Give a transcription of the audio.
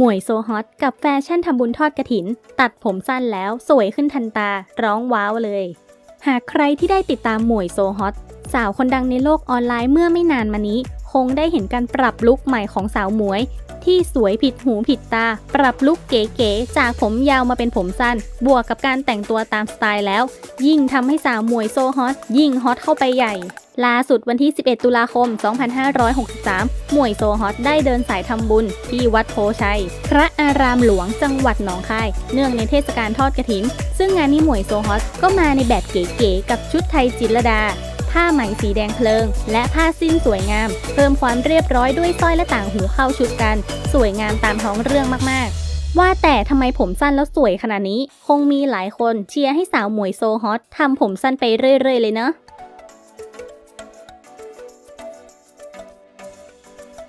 หมวยโซฮอตกับแฟชั่นทำบุญทอดกระถิน ตัดผมสั้นแล้วสวยขึ้นทันตา ร้องว้าวเลย หากใครที่ได้ติดตามหมวยโซฮอตสาวคนดังในโลกออนไลน์เมื่อไม่นานมานี้ คงได้เห็นการปรับลุคใหม่ของสาวหมวย ที่สวยผิดหูผิดตา ปรับลุคเก๋ๆจากผมยาวมาเป็นผมสั้น บวกกับการแต่งตัวตามสไตล์แล้ว ยิ่งทำให้สาวหมวยโซฮอตยิ่งฮอตเข้าไปใหญ่ ล่าสุดวันที่ 11 ตุลาคม 2563 หมวยโซฮอตได้เดินสายทำบุญ ที่วัดโพชัย พระอารามหลวงจังหวัดหนองคาย เนื่องในเทศกาลทอดกระถิน ซึ่งงานนี้หมวยโซฮอตก็มาในแบบเก๋ๆกับชุดไทยจิตรดาผ้าไหมสีแดงเพลิง และผ้าสิ้นสวยงาม เพิ่มความเรียบร้อยด้วยสร้อยและต่างหูเข้าชุดกัน สวยงามตามท้องเรื่องมากๆว่าแต่ทำไมผมสั้นแล้วสวยขนาดนี้ คงมีหลายคนเชียร์ให้สาวหมวยโซฮอตทำผมสั้นไปเรื่อย ๆ เลยเนาะ